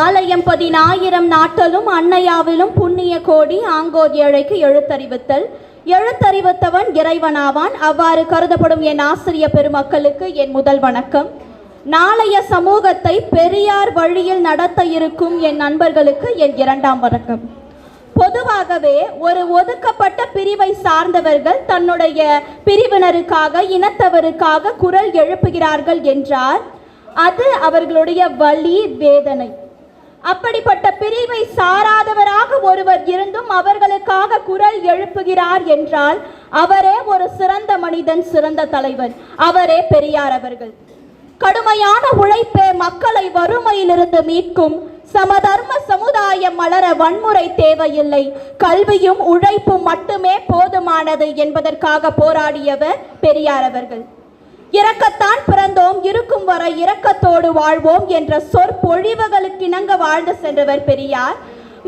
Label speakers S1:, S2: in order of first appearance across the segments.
S1: ஆலயம் பதினாயிரம் நாட்டலும் அன்னையாவிலும் புண்ணிய கோடி ஆங்கோர் ஏழைக்கு எழுத்தறிவித்தல். எழுத்தறிவித்தவன் இறைவனாவான். அவ்வாறு கருதப்படும் என் ஆசிரிய பெருமக்களுக்கு என் முதல் வணக்கம். நாளைய சமூகத்தை பெரியார் வழியில் நடத்த இருக்கும் என் நண்பர்களுக்கு என் இரண்டாம் வணக்கம். பொதுவாகவே ஒரு ஒதுக்கப்பட்ட பிரிவை சார்ந்தவர்கள் தன்னுடைய பிரிவினருக்காக இனத்தவருக்காக குரல் எழுப்புகிறார்கள் என்றார் அது அவர்களுடைய வலி வேதனை. அப்படிப்பட்ட பிரிவை சாராதவராக ஒருவர் இருந்தும் அவர்களுக்காக குரல் எழுப்புகிறார் என்றால் அவரே ஒரு சிறந்த மனிதன் சிறந்த தலைவன். அவரே பெரியார் அவர்கள். கடுமையான உழைப்பே மக்களை வறுமையிலிருந்து மீட்கும் சமதர்ம சமுதாயம் மலர வன்முறை தேவையில்லை. கல்வியும் உழைப்பும் மட்டுமே போதுமானது என்பதற்காக போராடியவர் பெரியார் அவர்கள். இறக்கத்தான் பிறந்தோம் இருக்கும் வரை இரக்கத்தோடு வாழ்வோம் என்ற சொற்பொழிவுகளுக்கிணங்க வாழ்ந்து சென்றவர் பெரியார்.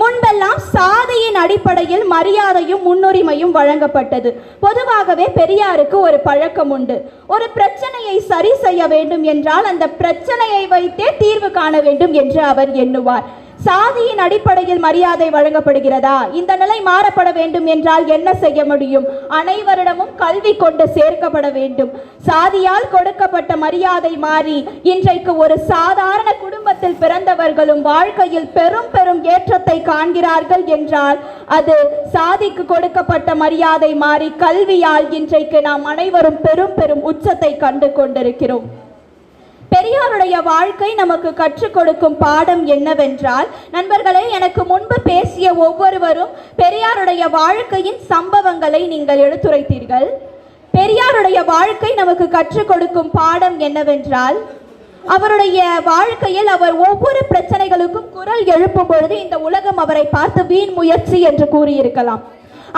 S1: முன்பெல்லாம் சாதியின் அடிப்படையில் மரியாதையும் முன்னுரிமையும் வழங்கப்பட்டது. பொதுவாகவே பெரியாருக்கு ஒரு பழக்கம் உண்டு. ஒரு பிரச்சனையை சரி செய்ய வேண்டும் என்றால் அந்த பிரச்சனையை வைத்தே தீர்வு காண வேண்டும் என்று அவர் எண்ணுவார். சாதியின் அடிப்படையில் மரியாதை வழங்கப்படுகிறதா? இந்த நிலை மாறப்பட வேண்டும் என்றால் என்ன செய்ய முடியும்? அனைவரிடமும் கல்வி கொண்டு சேர்க்கப்பட வேண்டும். சாதியால் கொடுக்கப்பட்ட மரியாதை மாறி இன்றைக்கு ஒரு சாதாரண குடும்பத்தில் பிறந்தவர்களும் வாழ்க்கையில் பெரும் பெரும் ஏற்றத்தை காண்கிறார்கள் என்றால் அது சாதிக்கு கொடுக்கப்பட்ட மரியாதை மாறி கல்வியால் இன்றைக்கு நாம் அனைவரும் பெரும் பெரும் உச்சத்தை கண்டு கொண்டிருக்கிறோம். பெரியாருடைய வாழ்க்கை நமக்கு கற்றுக் கொடுக்கும் பாடம் என்னவென்றால் நண்பர்களே எனக்கு முன்பு பேசிய ஒவ்வொருவரும் பெரியாருடைய வாழ்க்கையின் சம்பவங்களை நீங்கள் எடுத்துரைத்தீர்கள். பெரியாருடைய வாழ்க்கை நமக்கு கற்றுக் கொடுக்கும் பாடம் என்னவென்றால் அவருடைய வாழ்க்கையில் அவர் ஒவ்வொரு பிரச்சனைகளுக்கும் குரல் எழுப்பும் பொழுது இந்த உலகம் அவரை பார்த்து வீண் முயற்சி என்று கூறியிருக்கலாம்.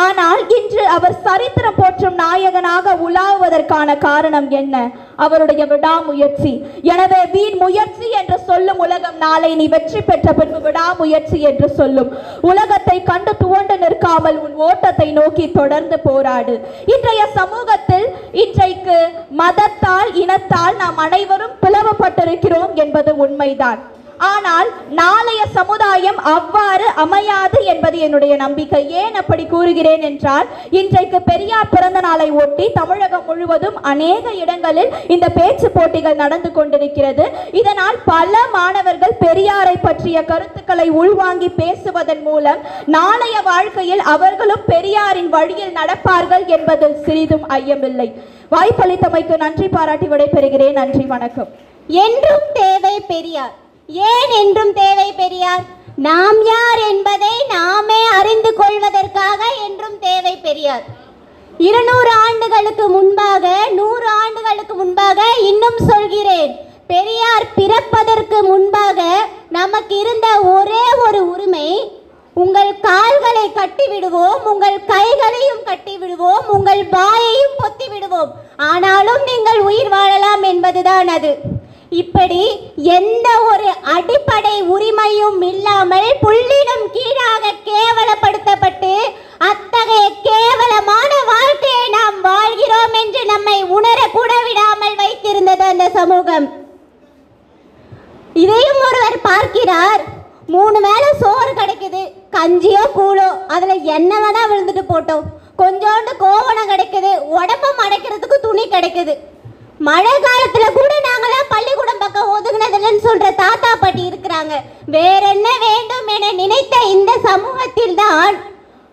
S1: ஆனால் இன்று அவர் சரித்திரம் போற்றும் நாயகனாக உலாவுவதற்கான காரணம் என்ன? அவருடைய விடாமுயற்சி. எனவே வீண் முயற்சி என்று சொல்லும் உலகம் நாளை நீ வெற்றி பெற்ற பின்பு விடாமுயற்சி என்று சொல்லும். உலகத்தை கண்டு துவண்டு நிற்காமல் உன் ஓட்டத்தை நோக்கி தொடர்ந்து போராடு. இன்றைய சமூகத்தில் இன்றைக்கு மதத்தால் இனத்தால் நாம் அனைவரும் பிளவுபட்டிருக்கிறோம் என்பது உண்மைதான். ஆனால் நாளைய சமுதாயம் அவ்வாறு அமையாது என்பது என்னுடைய நம்பிக்கை. ஏன் அப்படி கூறுகிறேன் என்றால் இன்றைக்கு பெரியார் பிறந்த நாளை ஒட்டி தமிழகம் முழுவதும் அநேக இடங்களில் இந்த பேச்சு போட்டிகள் நடந்து கொண்டிருக்கிறது. இதனால் பல மாணவர்கள் பெரியாரை பற்றிய கருத்துக்களை உள்வாங்கி பேசுவதன் மூலம் நாளைய வாழ்க்கையில் அவர்களும் பெரியாரின் வழியில் நடப்பார்கள் என்பதில் சிறிதும் ஐயமில்லை. வாய்ப்பளித்தமைக்கு நன்றி பாராட்டி விடைபெறுகிறேன். நன்றி வணக்கம்.
S2: என்றும் தேவை பெரியார். ஏன் என்றும் தேவை பெரியார்? நாம் யார் என்பதை நாமே அறிந்து கொள்வதற்காக என்றும் தேவை பெரியார். இருநூறு ஆண்டுகளுக்கு முன்பாக நூறு ஆண்டுகளுக்கு முன்பாக இன்னும் சொல்கிறேன். பெரியார் பிறப்பதற்கு முன்பாக நமக்கு இருந்த ஒரே ஒரு உரிமை உங்கள் கால்களை கட்டி விடுவோம் உங்கள் கைகளையும் கட்டி விடுவோம் உங்கள் வாயையும் பொத்தி விடுவோம் ஆனாலும் நீங்கள் உயிர் வாழலாம் என்பதுதான் அது. இப்படி எந்த ஒரு அடிப்படை உரிமையும் இல்லாமல் புள்ளிடம் கீழாக கேவலப்படுத்தப்பட்டு அத்தகைய கேவலமான வாழ்க்கையை நாம் வாழ்கிறோம் என்று நம்மை உணரக்கூட விடாமல் வைத்திருந்தது அந்த சமூகம். இதையும் ஒருவர் பார்க்கிறார். மூணு வேளை சோறு கிடைக்குது. கஞ்சியோ கூழோ அதில் என்ன வேணா விழுந்துட்டு போட்டோம். கொஞ்சோண்டு கோவணம் கிடைக்குது. உடம்பம் அடைக்கிறதுக்கு துணி கிடைக்குது. மழை காலத்துல கூட நாங்களாம் பள்ளிக்கூடம் பக்கம் ஒதுங்கினதில்லைன்னு சொல்ற தாத்தா பாட்டி இருக்கிறாங்க. வேற என்ன வேண்டும் என நினைத்த இந்த சமூகத்தில் தான்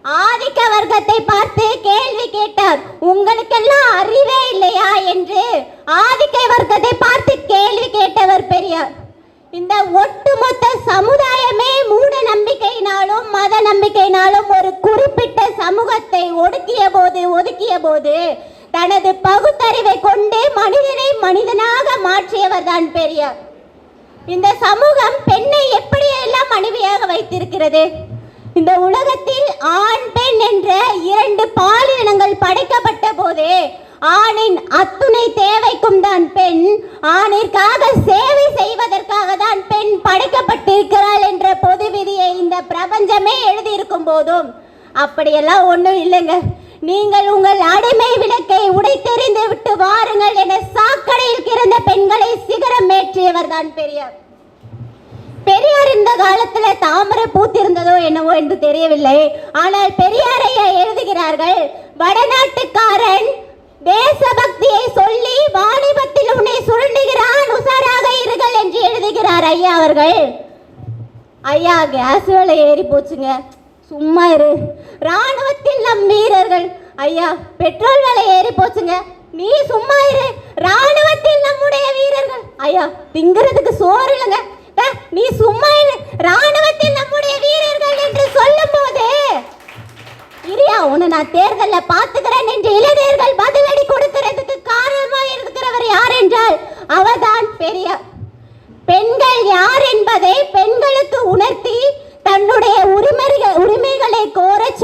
S2: ஆதிக்க வர்க்கத்தை பார்த்து கேள்வி கேட்டார். உங்களுக்கெல்லாம் அறிவே இல்லையா என்று ஆதிக்க வர்க்கத்தை பார்த்து கேள்வி கேட்டவர் பெரியார். இந்த ஒட்டுமொத்த சமுதாயமே மூட நம்பிக்கையினாலும் மத நம்பிக்கையினாலும் ஒரு குறிப்பிட்ட சமூகத்தை ஒடுக்கிய போது ஒதுக்கிய போது தனது பகுத்தறிவை கொண்டு மனிதனை மனிதனாக மாற்றியவர் தான் பெரியார். இந்த சமூகம் பெண்ணை எப்படியெல்லாம் மனைவியாக வைத்திருக்கிறது? இந்த உலகத்தில் ஆண் பெண் என்ற இரண்டு பாலினங்கள் படைக்கப்பட்ட போதே ஆணின் அத்துணை தேவைக்கும் தான் பெண் ஆணிற்காக சேவை செய்வதற்காக தான் பெண் படைக்கப்பட்டிருக்கிறாள் என்ற பொது விதியை இந்த பிரபஞ்சமே எழுதியிருக்கும் போதும். அப்படியெல்லாம் ஒன்றும் இல்லைங்க. நீங்கள் உங்கள் அடிமை விளக்கை உடைத்தெறிந்து விட்டு வாருங்கள் என சாக்கடையில் கிடந்த பெண்களை சிகரம் ஏற்றியவர் தான் பெரியார். பெரியார் இந்த காலத்துல தாமரை பூத்திருந்ததோ என்னவோ என்று தெரியவில்லை. ஆனால் பெரியாரைய எழுதுகிறார்கள் வடநாட்டுக்காரன் தேசபக்தியை சொல்லி வாணிபத்தில் உன்னை சுருண்டுகிறான் உசாராக இருங்கள் என்று எழுதுகிறார் ஐயா அவர்கள். ஐயா கேஸ் வேலை ஏறி போச்சுங்க. சும்மா இரு. ராணுவத்தில் நம் வீரர்கள். ஐயா பெட்ரோல் விலை ஏறி போச்சுங்க. நீ சும்மா இரு. ராணுவத்தில் நம்முடைய வீரர்கள். ஐயா திங்கிறதுக்கு சோறு இல்லைங்க. நீ சும்மா இரு. ராணுவத்தில் நம்முடைய வீரர்கள் என்று சொல்லும் போது இரியா உன்னை நான் தேர்தல்ல பாத்துக்கிறேன் என்று இளைஞர்கள் பதிலடி கொடுக்கிறதுக்கு காரணமா இருக்கிறவர் யார் என்றால் அவர்தான் பெரியார். பெண்கள் யார் என்பதை பெண்களுக்கு உணர்த்தி தன்னுடைய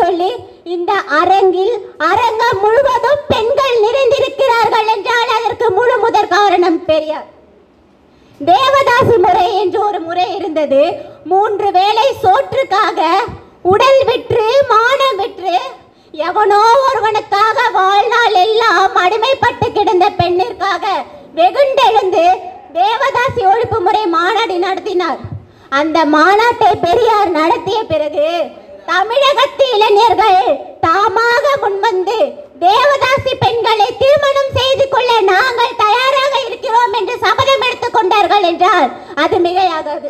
S2: சொல்லி இந்த அரங்கில் அரங்கம் முழுவதும் பெண்கள் நிறைந்திருக்கிறார்கள் என்றால் அதற்கு முழு முதற் காரணம் பெரியார். தேவதாசி முறை என்று ஒரு முறை இருந்தது. மூன்று வேளை சோற்றுக்காக உடல் விற்று மானம் விற்று எவனோ ஒருவனுக்காக வாழ்நாள் எல்லாம் அடிமைப்பட்டு கிடந்த பெண்ணிற்காக வெகுண்டெழுந்து தேவதாசி ஒழிப்பு முறை மாநாடு நடத்தினார். அந்த மாநாட்டை பெரியார் நடத்திய பிறகு தமிழகத்து இளைஞர்கள் தாமாக முன்வந்து தேவதாசி பெண்களை திருமணம் செய்து கொள்ள நாங்கள் தயாராக இருக்கிறோம் என்று சபதம் எடுத்துக் கொண்டார்கள் என்றால் அது மிகையாகாது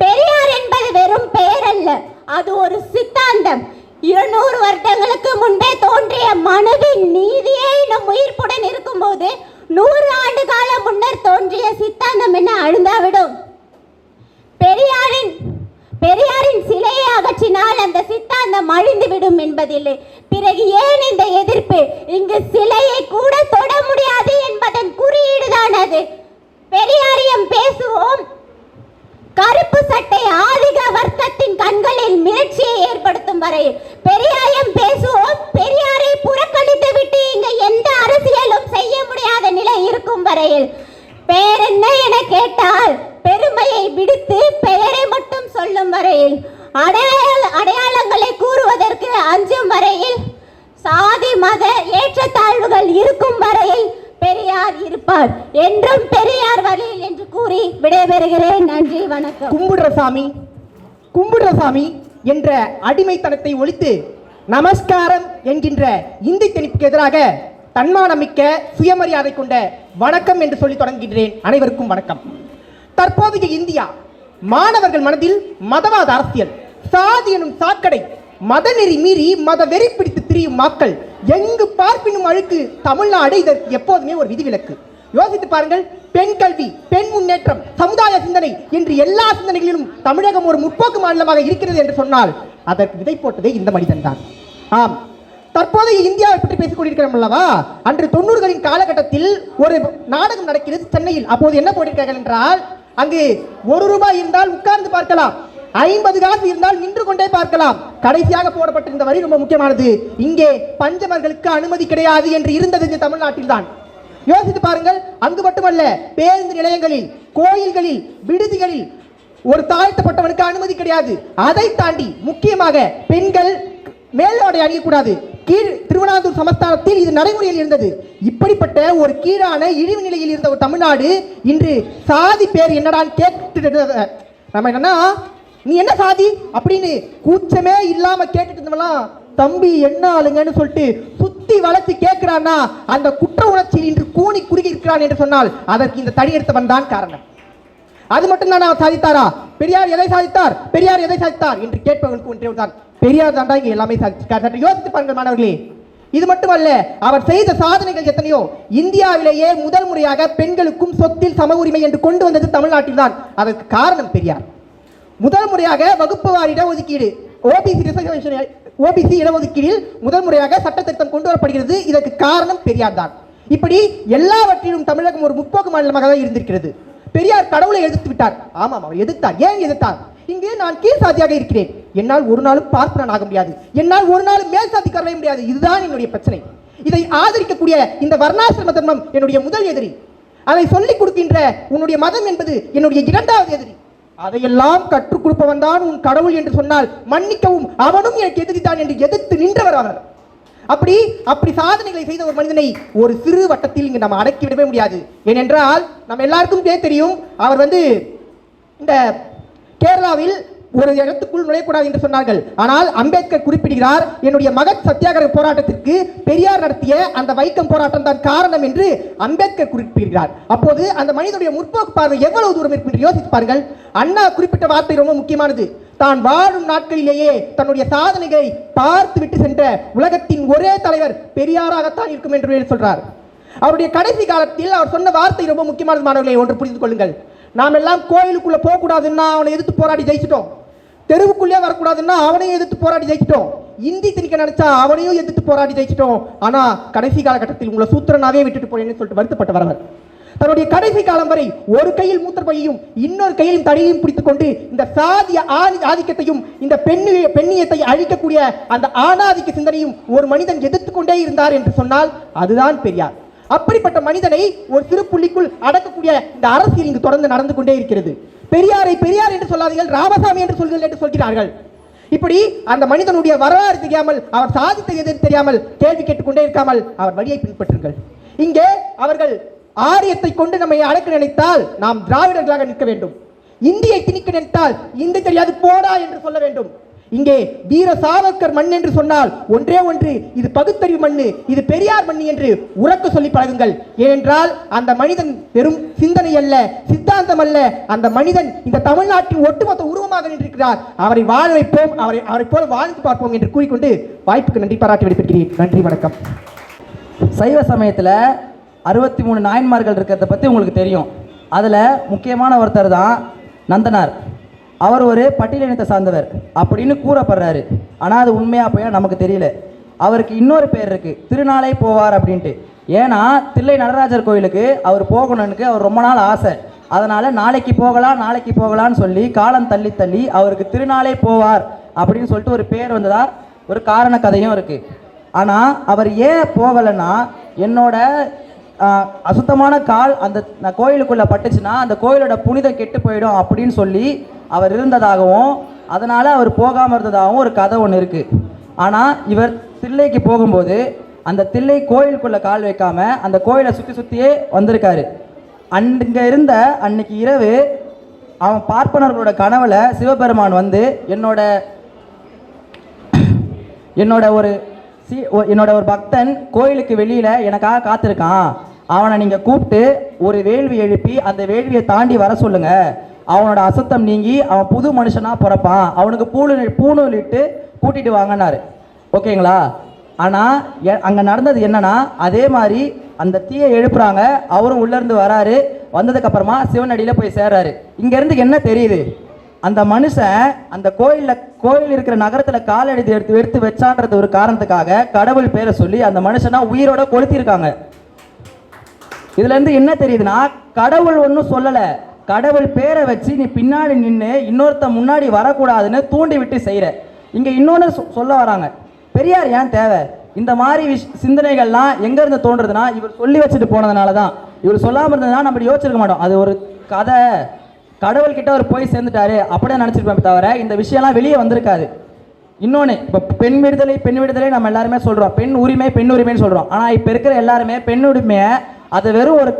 S2: பெரியார் என்பது வெறும் பெயர் அல்ல அது ஒரு சித்தாந்தம் இருநூறு வருடங்களுக்கு முன்பே தோன்றிய மனுவின் நீதியே நம் உயிர்ப்புடன் இருக்கும்போது நூறு ஆண்டு காலம் முன்னர் தோன்றிய சித்தாந்தம் என்ன அழுந்தாவிடும் பெரியாரின் பெரியாரின் சிலையை அகற்றினால் அந்த சித்தாந்தம் அழிந்துவிடும் என்பதில்லை பிறகு ஏன் இந்த எதிர்ப்பு இங்கு சிலையை கூட தொட முடியாது என்பதன் குறியீடுதான் அது பெரியாரியம் பேசுவோம் கருப்பு சட்டை ஆதிக வர்க்கத்தின் கண்களில் மிரட்சியை ஏற்படுத்தும் வரையில் பெரியாயம் பேசுவோம் பெரியாரை புறக்கணித்து விட்டு இங்க எந்த அரசியலும் செய்ய முடியாத நிலை இருக்கும் வரையில் பேரென்ன என கேட்டால் பெருமையை விடுத்து பெயரை மட்டும் சொல்லும் வரையில் அடையாள அடையாளங்களை கூறுவதற்கு அஞ்சும் வரையில் சாதி மத ஏற்றத்தாழ்வுகள் இருக்கும் வரையில் பெரியார் இருப்பார் என்றும் பெரியார் வழியில் என்று கூறி விடைபெறுகிறேன் நன்றி வணக்கம்.
S3: கும்பிடுற சாமி கும்பிடுற சாமி என்ற அடிமைத்தனத்தை ஒழித்து நமஸ்காரம் என்கின்ற இந்தி திணிப்புக்கு எதிராக தன்மானமிக்க சுயமரியாதை கொண்ட வணக்கம் என்று சொல்லி தொடங்குகின்றேன். அனைவருக்கும் வணக்கம். தற்போதைய இந்தியா மாணவர்கள் மனதில் மதவாத அரசியல் சாதி எனும் சாக்கடை மதநெறி மீறி மத வெறி பிடித்து திரியும் மக்கள் எங்கு பார்ப்பினும் அழுக்கு தமிழ்நாடு இதற்கு எப்போதுமே ஒரு விதிவிலக்கு. யோசித்து பாருங்கள் பெண் கல்வி பெண் முன்னேற்றம் சமுதாய சிந்தனை என்று எல்லா சிந்தனைகளிலும் தமிழகம் ஒரு முற்போக்கு மாநிலமாக இருக்கிறது என்று சொன்னால் அதற்கு விதை போட்டதே இந்த மனிதன்தான் ஆம். தற்போதைய இந்தியாவை பற்றி பேசிக் கொண்டிருக்கிறோம் அல்லவா? அன்று தொண்ணூறுகளின் காலகட்டத்தில் ஒரு நாடகம் நடக்கிறது சென்னையில். அப்போது என்ன போட்டிருக்கார்கள் என்றால் அங்கு ஒரு ரூபாய் இருந்தால் உட்கார்ந்து பார்க்கலாம். ஐம்பது காசு இருந்தால் நின்று கொண்டே பார்க்கலாம். கடைசியாக போடப்பட்டிருந்த வரி ரொம்ப முக்கியமானது. இங்கே பஞ்சமர்களுக்கு அனுமதி கிடையாது என்று இருந்தது இந்த தமிழ்நாட்டில் தான். யோசித்து பாருங்கள் அங்கு மட்டுமல்ல பேருந்து நிலையங்களில் கோயில்களில் விடுதிகளில் ஒரு தாழ்த்தப்பட்டவனுக்கு அனுமதி கிடையாது. அதை தாண்டி முக்கியமாக பெண்கள் மேலோடை அணியக்கூடாது. கீழ் திருவண்ணாந்தூர் சமஸ்தானத்தில் இது நடைமுறையில் இருந்தது. இப்படிப்பட்ட ஒரு கீழான இழிவு நிலையில் இருந்த ஒரு தமிழ்நாடு இன்று சாதி பேர் என்னடான்னு கேட்டு நம்ம என்னன்னா நீ என்ன சாதி? அப்படின்னு கூச்சமே இல்லாம கேட்டுட்டு இருந்தவெல்லாம் தம்பி என்ன ஆளுங்கன்னு சொல்லிட்டு சுத்தி வளர்த்து கேட்கிறான்னா அந்த குற்ற உணர்ச்சியில் இன்று கூணி குறுகி இருக்கிறான் என்று சொன்னால் அதற்கு இந்த தடியெடுத்தவன் தான் காரணம். அது மட்டும்தான் அவர் சாதித்தாரா? பெரியார் எதை சாதித்தார்? பெரியார் எதை சாதித்தார்? என்று கேட்பவர்களுக்கு ஒன்றே தான் பெரியார் தான் இங்கே எல்லாமே சாதிச்சிருக்கார். சற்று யோசித்து பாருங்கள் மாணவர்களே. இது மட்டுமல்ல அவர் செய்த சாதனைகள் எத்தனையோ? இந்தியாவிலேயே முதல் முறையாக பெண்களுக்கும் சொத்தில் சம உரிமை என்று கொண்டு வந்தது தமிழ்நாட்டில் தான். அதற்கு காரணம் பெரியார். முதல் முறையாக வகுப்பு வாரிட ஒதுக்கீடு. ஓபிசி ரிசர்வேஷன் ஓபிசி இடஒதுக்கீடில் முதல் முறையாக சட்ட திருத்தம் கொண்டு வரப்படுகிறது இதற்கு காரணம் பெரியார் தான் இப்படி எல்லாவற்றிலும் தமிழகம் ஒரு முற்போக்கு மாநிலமாக தான் இருந்திருக்கிறது. பெரியார் கடவுளை எதிர்த்து விட்டார். ஆமாம் அவர் எதிர்த்தார். ஏன் எதிர்த்தார்? இங்கே நான் கீழ் சாதியாக இருக்கிறேன். என்னால் ஒரு நாளும் பார்ப்பனன் ஆக முடியாது. என்னால் ஒரு நாளும் மேல் சாதி வர முடியாது. இதுதான் என்னுடைய பிரச்சனை. இதை ஆதரிக்கக்கூடிய இந்த வர்ணாசிரம தர்மம் என்னுடைய முதல் எதிரி. அதை சொல்லிக் கொடுக்கின்ற உன்னுடைய மதம் என்பது என்னுடைய இரண்டாவது எதிரி. அதையெல்லாம் கற்றுக் கொடுப்பவன் தான் உன் கடவுள் என்று சொன்னால் மன்னிக்கவும் அவனும் எனக்கு எதிர்த்தான் என்று எதிர்த்து நின்றவர் அவர். அப்படி அப்படி சாதனைகளை செய்த ஒரு மனிதனை ஒரு சிறு வட்டத்தில் இங்கு நம்ம அடக்கி விடவே முடியாது. ஏனென்றால் நம்ம எல்லாருக்கும் தெரியும். அவர் வந்து இந்த கேரளாவில் ஒரு இடத்துக்குள் நுழையக்கூடாது என்று சொன்னார்கள். ஆனால் அம்பேத்கர் குறிப்பிடுகிறார் என்னுடைய மகத் சத்தியாகிரக போராட்டத்திற்கு பெரியார் நடத்திய அந்த வைக்கம் போராட்டம் தான் காரணம் என்று அம்பேத்கர் குறிப்பிடுகிறார். அப்போது அந்த மனிதனுடைய முற்போக்கு பார்வை எவ்வளவு தூரம் இருக்கும் என்று யோசித்து பாருங்கள். அண்ணா குறிப்பிட்ட வார்த்தை ரொம்ப முக்கியமானது. தான் வாழும் நாட்களிலேயே தன்னுடைய சாதனைகளை பார்த்து விட்டு சென்ற உலகத்தின் ஒரே தலைவர் பெரியாராகத்தான் இருக்கும் என்று சொல்றார். அவருடைய கடைசி காலத்தில் அவர் சொன்ன வார்த்தை ரொம்ப முக்கியமானது மாணவர்களை ஒன்று புரிந்து கொள்ளுங்கள். நாம் எல்லாம் கோயிலுக்குள்ள போகக்கூடாதுன்னா அவனை எதிர்த்து போராடி ஜெயிச்சிட்டோம். தெருவுக்குள்ளே வரக்கூடாதுன்னா அவனையும் எதிர்த்து போராடி ஜெயிச்சிட்டோம். இந்தி திணிக்க நினைச்சா அவனையும் எதிர்த்து போராடி ஜெயிச்சிட்டோம். ஆனா கடைசி காலகட்டத்தில் உங்களை சூத்திரனாவே விட்டுட்டு போறேன்னு சொல்லிட்டு வருத்தப்பட்டு வரவர். தன்னுடைய கடைசி காலம் வரை ஒரு கையில் மூத்திர பையையும் இன்னொரு கையில் தடியையும் பிடித்துக் கொண்டு இந்த சாதிய ஆதி ஆதிக்கத்தையும் இந்த பெண்ணு பெண்ணியத்தை அழிக்கக்கூடிய அந்த ஆணாதிக்க சிந்தனையும் ஒரு மனிதன் எதிர்த்து கொண்டே இருந்தார் என்று சொன்னால் அதுதான் பெரியார். அப்படிப்பட்ட மனிதனை ஒரு சிறு புள்ளிக்குள் அடக்கக்கூடிய இந்த அரசியல் இங்கு தொடர்ந்து நடந்து கொண்டே இருக்கிறது. பெரியாரை பெரியார் என்று சொல்லாதீர்கள் ராமசாமி என்று சொல்கிறீர்கள் என்று சொல்கிறார்கள். இப்படி அந்த மனிதனுடைய வரலாறு தெரியாமல் அவர் சாதித்த எது தெரியாமல் கேள்வி கேட்டுக்கொண்டே இருக்காமல் அவர் வழியை பின்பற்றுங்கள். இங்கே அவர்கள் ஆரியத்தை கொண்டு நம்மை அடக்க நினைத்தால் நாம் திராவிடர்களாக நிற்க வேண்டும். இந்தியை திணிக்க நினைத்தால் இந்தி தெரியாது போடா என்று சொல்ல வேண்டும். இங்கே வீர சாவர்கர் மண் என்று சொன்னால் ஒன்றே ஒன்று. இது பகுத்தறிவு மண்ணு இது பெரியார் மண் என்று உறக்க சொல்லி பழகுங்கள். ஏனென்றால் அந்த மனிதன் வெறும் சிந்தனை அல்ல சித்தாந்தம் அல்ல. அந்த மனிதன் இந்த தமிழ்நாட்டின் ஒட்டுமொத்த உருவமாக நின்றிருக்கிறார். அவரை வாழ வைப்போம் அவரை அவரை போல வாழ்ந்து பார்ப்போம் என்று கூறிக்கொண்டு வாய்ப்புக்கு நன்றி பாராட்டி விடைபெறுகிறேன். நன்றி வணக்கம்.
S4: சைவ சமயத்தில் அறுபத்தி மூணு நாயன்மார்கள் இருக்கிறத பற்றி உங்களுக்கு தெரியும். அதில் முக்கியமான ஒருத்தர் தான் நந்தனார். அவர் ஒரு பட்டியலினத்தை சார்ந்தவர் அப்படின்னு கூறப்படுறாரு. ஆனால் அது உண்மையாக போய் நமக்கு தெரியல. அவருக்கு இன்னொரு பேர் இருக்குது திருநாளை போவார் அப்படின்ட்டு. ஏன்னா தில்லை நடராஜர் கோயிலுக்கு அவர் போகணுனுக்கு அவர் ரொம்ப நாள் ஆசை. அதனால் நாளைக்கு போகலாம் நாளைக்கு போகலான்னு சொல்லி காலம் தள்ளி தள்ளி அவருக்கு திருநாளே போவார் அப்படின்னு சொல்லிட்டு ஒரு பேர் வந்ததா ஒரு காரண கதையும் இருக்குது ஆனால் அவர் ஏன் போகலைன்னா என்னோட அசுத்தமான கால் அந்த கோயிலுக்குள்ளே பட்டுச்சுன்னா அந்த கோயிலோட புனிதம் கெட்டு போயிடும் அப்படின்னு சொல்லி அவர் இருந்ததாகவும் அதனால் அவர் போகாமல் இருந்ததாகவும் ஒரு கதை ஒன்று இருக்குது ஆனால் இவர் தில்லைக்கு போகும்போது அந்த தில்லை கோயிலுக்குள்ளே கால் வைக்காம அந்த கோயிலை சுற்றி சுற்றியே வந்திருக்காரு. அங்கே இருந்த அன்னைக்கு இரவு அவன் பார்ப்பனர்களோட கனவுல சிவபெருமான் வந்து என்னோட என்னோட ஒரு சி என்னோட ஒரு பக்தன் கோயிலுக்கு வெளியில் எனக்காக காத்திருக்கான். அவனை நீங்கள் கூப்பிட்டு ஒரு வேள்வி எழுப்பி அந்த வேள்வியை தாண்டி வர சொல்லுங்கள் அவனோட அசுத்தம் நீங்கி அவன் புது மனுஷனாக பிறப்பான் அவனுக்கு பூணு பூணுலிட்டு கூட்டிட்டு வாங்கினார் ஓகேங்களா? ஆனால் அங்கே நடந்தது என்னன்னா அதே மாதிரி அந்த தீயை எழுப்புறாங்க. அவரும் உள்ளேருந்து வராரு. வந்ததுக்கப்புறமா சிவனடியில் போய் சேர்றாரு. இங்கேருந்து என்ன தெரியுது? அந்த மனுஷன் அந்த கோயிலில் கோயில் இருக்கிற நகரத்தில் கால் எடுத்து எடுத்து எடுத்து வச்சான்றது ஒரு காரணத்துக்காக கடவுள் பேரை சொல்லி அந்த மனுஷனா உயிரோட கொளுத்திருக்காங்க இதுலேருந்து என்ன தெரியுதுன்னா கடவுள் ஒன்றும் சொல்லலை. கடவுள் பேரை வச்சு நீ பின்னாடி நின்று இன்னொருத்த முன்னாடி வரக்கூடாதுன்னு தூண்டி விட்டு செய்கிற இங்கே இன்னொன்று சொல்ல வராங்க. பெரியார் ஏன் தேவை? இந்த மாதிரி விஷ் சிந்தனைகள்லாம் எங்கேருந்து தோன்றதுன்னா இவர் சொல்லி வச்சுட்டு போனதுனால தான். இவர் சொல்லாமல் இருந்ததுனா நம்ம யோசிச்சிருக்க மாட்டோம். அது ஒரு கதை. கடவுள்கிட்ட அவர் போய் சேர்ந்துட்டாரு. அப்படியே நினச்சிருப்பேன் தவிர இந்த விஷயம்லாம் வெளியே வந்திருக்காது. இன்னொன்று இப்போ பெண் விடுதலை பெண் விடுதலை நம்ம எல்லாருமே சொல்கிறோம் பெண் உரிமை பெண் உரிமைன்னு சொல்கிறோம் ஆனால் இப்போ இருக்கிற எல்லாருமே பெண் உரிமையை அதை வெறும் ஒரு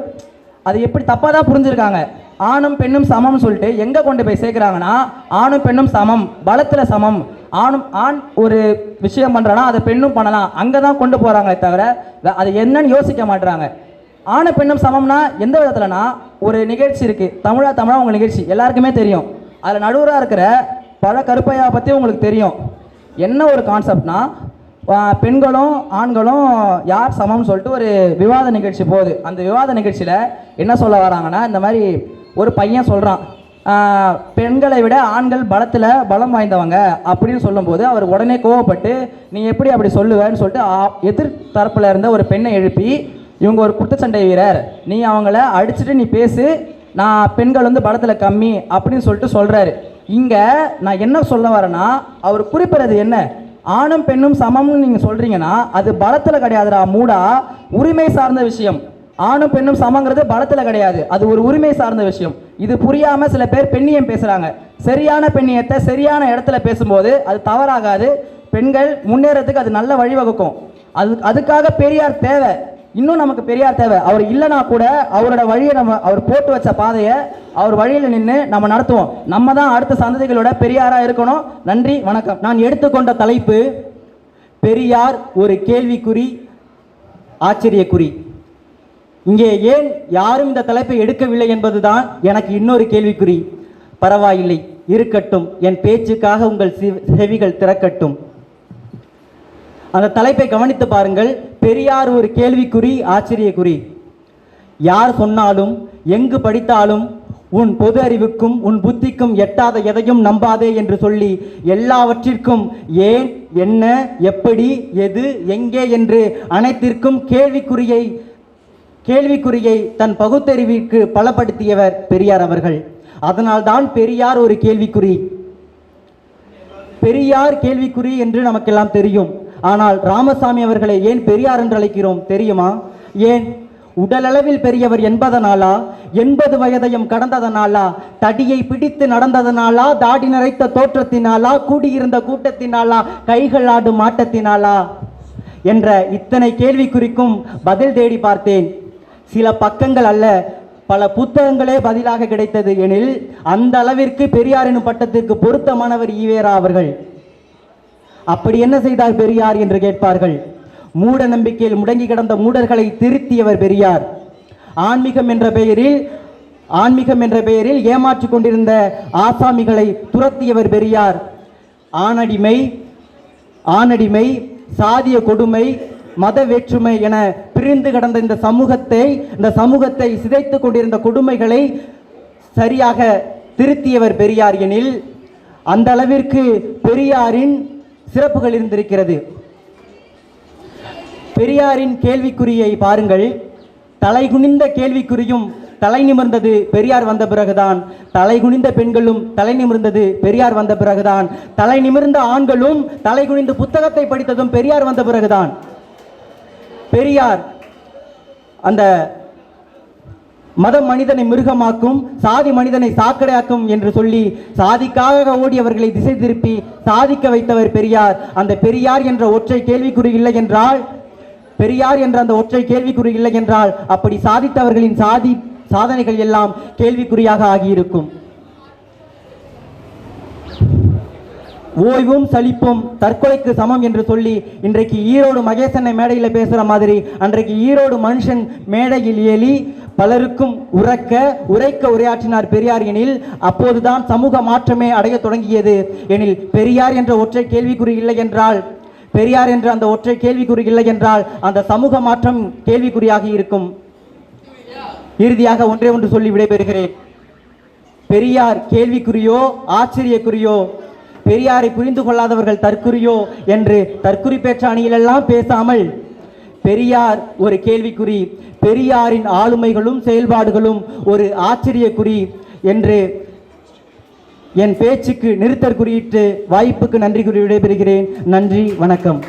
S4: அது எப்படி தப்பாக தான் புரிஞ்சுருக்காங்க. ஆணும் பெண்ணும் சமம்னு சொல்லிட்டு எங்கே கொண்டு போய் சேர்க்குறாங்கன்னா ஆணும் பெண்ணும் சமம் பலத்தில் சமம். ஆணும் ஆண் ஒரு விஷயம் பண்ணுறானா அதை பெண்ணும் பண்ணலாம். அங்கே தான் கொண்டு போகிறாங்களே தவிர வே- அது என்னன்னு யோசிக்க மாட்டுறாங்க ஆணும் பெண்ணும் சமம்னா எந்த விதத்துலனா ஒரு நிகழ்ச்சி இருக்குது தமிழா தமிழா உங்கள் நிகழ்ச்சி. எல்லாருக்குமே தெரியும். அதில் நடுவராக இருக்கிற பல கருப்பையா பற்றி உங்களுக்கு தெரியும். என்ன ஒரு கான்செப்ட்னா பெண்களும் ஆண்களும் யார் சமம்னு சொல்லிட்டு ஒரு விவாத நிகழ்ச்சி போகுது. அந்த விவாத நிகழ்ச்சியில் என்ன சொல்ல வராங்கன்னா இந்த மாதிரி ஒரு பையன் சொல்கிறான் பெண்களை விட ஆண்கள் பலத்தில் பலம் வாய்ந்தவங்க. அப்படின்னு சொல்லும்போது அவர் உடனே கோவப்பட்டு நீ எப்படி அப்படி சொல்லுவேன்னு சொல்லிட்டு ஆ- எதிர் தரப்பில் இருந்த ஒரு பெண்ணை எழுப்பி இவங்க ஒரு குத்துச்சண்டை வீரர். நீ அவங்கள அடிச்சுட்டு நீ பேசு. நான் பெண்கள் வந்து பலத்தில் கம்மி அப்படின்னு சொல்லிட்டு சொல்கிறாரு இங்கே நான் என்ன சொல்ல வரேன்னா அவர் குறிப்பிடுறது என்ன? ஆணும் பெண்ணும் சமம்னு நீங்கள் சொல்கிறீங்கன்னா அது பலத்தில் கிடையாதுடா மூடா. உரிமை சார்ந்த விஷயம். ஆணும் பெண்ணும் சமங்கிறது பலத்தில் கிடையாது. அது ஒரு உரிமை சார்ந்த விஷயம். இது புரியாமல் சில பேர் பெண்ணியம் பேசுகிறாங்க சரியான பெண்ணியத்தை சரியான இடத்துல பேசும்போது அது தவறாகாது. பெண்கள் முன்னேறதுக்கு அது நல்ல வழிவகுக்கும். அது அதுக்காக பெரியார் தேவை. இன்னும் நமக்கு பெரியார் தேவை. அவர் இல்லைனா கூட அவரோட வழியை நம்ம அவர் போட்டு வச்ச பாதையை அவர் வழியில் நின்று நம்ம நடத்துவோம். நம்ம தான் அடுத்த சந்ததிகளோட பெரியாராக இருக்கணும். நன்றி வணக்கம்.
S5: நான் எடுத்துக்கொண்ட தலைப்பு பெரியார் ஒரு கேள்விக்குறி ஆச்சரியக்குறி. இங்கே ஏன் யாரும் இந்த தலைப்பை எடுக்கவில்லை என்பதுதான் எனக்கு இன்னொரு கேள்விக்குறி. பரவாயில்லை இருக்கட்டும். என் பேச்சுக்காக உங்கள் செவி- செவிகள் திறக்கட்டும். அந்த தலைப்பை கவனித்து பாருங்கள். பெரியார் ஒரு கேள்விக்குறி ஆச்சரியக்குறி. யார் சொன்னாலும் எங்கு படித்தாலும் உன் பொது அறிவுக்கும் உன் புத்திக்கும் எட்டாத எதையும் நம்பாதே என்று சொல்லி எல்லாவற்றிற்கும் ஏன் என்ன எப்படி எது எங்கே என்று அனைத்திற்கும் கேள்விக்குறியை கேள்விக்குறியை தன் பகுத்தறிவிற்கு பலப்படுத்தியவர் பெரியார் அவர்கள். அதனால்தான் பெரியார் ஒரு கேள்விக்குறி. பெரியார் கேள்விக்குறி என்று நமக்கெல்லாம் தெரியும். ஆனால் ராமசாமி அவர்களை ஏன் பெரியார் என்று அழைக்கிறோம் தெரியுமா? ஏன்? உடலளவில் பெரியவர் என்பதனாலா? எண்பது வயதையும் கடந்ததனாலா? தடியை பிடித்து நடந்ததனாலா? தாடி நிறைத்த தோற்றத்தினாலா? கூடியிருந்த கூட்டத்தினாலா? கைகள் ஆடும் ஆட்டத்தினாலா? என்ற இத்தனை கேள்விக்குறிக்கும் பதில் தேடி பார்த்தேன். சில பக்கங்கள் அல்ல பல புத்தகங்களே பதிலாக கிடைத்தது எனில் அந்த அளவிற்கு பெரியார் எனும் பட்டத்திற்கு பொருத்தமானவர் ஈவேரா அவர்கள். அப்படி என்ன செய்தார் பெரியார் என்று கேட்பார்கள். மூட நம்பிக்கையில் முடங்கி கிடந்த மூடர்களை திருத்தியவர் பெரியார். ஆன்மீகம் என்ற பெயரில் ஆன்மீகம் என்ற பெயரில் ஏமாற்றிக் கொண்டிருந்த ஆசாமிகளை துரத்தியவர் பெரியார். ஆணடிமை ஆணடிமை சாதிய கொடுமை மத வேற்றுமை என பிரிந்து கிடந்த இந்த சமூகத்தை இந்த சமூகத்தை சிதைத்துக் கொண்டிருந்த கொடுமைகளை சரியாக திருத்தியவர் பெரியார் எனில் அந்த அளவிற்கு பெரியாரின் சிறப்புகள் இருந்திருக்கிறது. பெரியாரின் கேள்விக்குறியை பாருங்கள். தலைகுனிந்த கேள்விக்குறியும் தலை நிமிர்ந்தது பெரியார் வந்த பிறகுதான். தலை குனிந்த பெண்களும் தலை நிமிர்ந்தது பெரியார் வந்த பிறகுதான். தலை நிமிர்ந்த ஆண்களும் தலை குனிந்து புத்தகத்தை படித்ததும் பெரியார் வந்த பிறகுதான். பெரியார் அந்த மதம் மனிதனை மிருகமாக்கும் சாதி மனிதனை சாக்கடையாக்கும் என்று சொல்லி சாதிக்காக ஓடியவர்களை திசை திருப்பி சாதிக்க வைத்தவர் பெரியார். அந்த பெரியார் என்ற ஒற்றை கேள்விக்குறி இல்லை என்றால் பெரியார் என்ற அந்த ஒற்றை கேள்விக்குறி இல்லை என்றால் அப்படி சாதித்தவர்களின் சாதி சாதனைகள் எல்லாம் கேள்விக்குறியாக ஆகியிருக்கும். ஓய்வும் சலிப்பும் தற்கொலைக்கு சமம் என்று சொல்லி இன்றைக்கு ஈரோடு மகேசனை மேடையில் பேசுகிற மாதிரி அன்றைக்கு ஈரோடு மனுஷன் மேடையில் ஏலி பலருக்கும் உறக்க உரைக்க உரையாற்றினார் பெரியார் எனில் அப்போதுதான் சமூக மாற்றமே அடைய தொடங்கியது. எனில் பெரியார் என்ற ஒற்றை கேள்விக்குறி இல்லை என்றால் பெரியார் என்ற அந்த ஒற்றை கேள்விக்குறி இல்லை என்றால் அந்த சமூக மாற்றம் கேள்விக்குறியாக இருக்கும். இறுதியாக ஒன்றே ஒன்று சொல்லி விடைபெறுகிறேன். பெரியார் கேள்விக்குறியோ ஆச்சரியக்குறியோ பெரியாரை புரிந்து கொள்ளாதவர்கள் தற்குறியோ என்று தற்குறி பெற்ற அணியிலெல்லாம் பேசாமல் பெரியார் ஒரு கேள்விக்குறி பெரியாரின் ஆளுமைகளும் செயல்பாடுகளும் ஒரு ஆச்சரியக்குறி என்று என் பேச்சுக்கு நிறுத்தற் குறியிட்டு வாய்ப்புக்கு நன்றி கூறி விடைபெறுகிறேன். நன்றி வணக்கம்.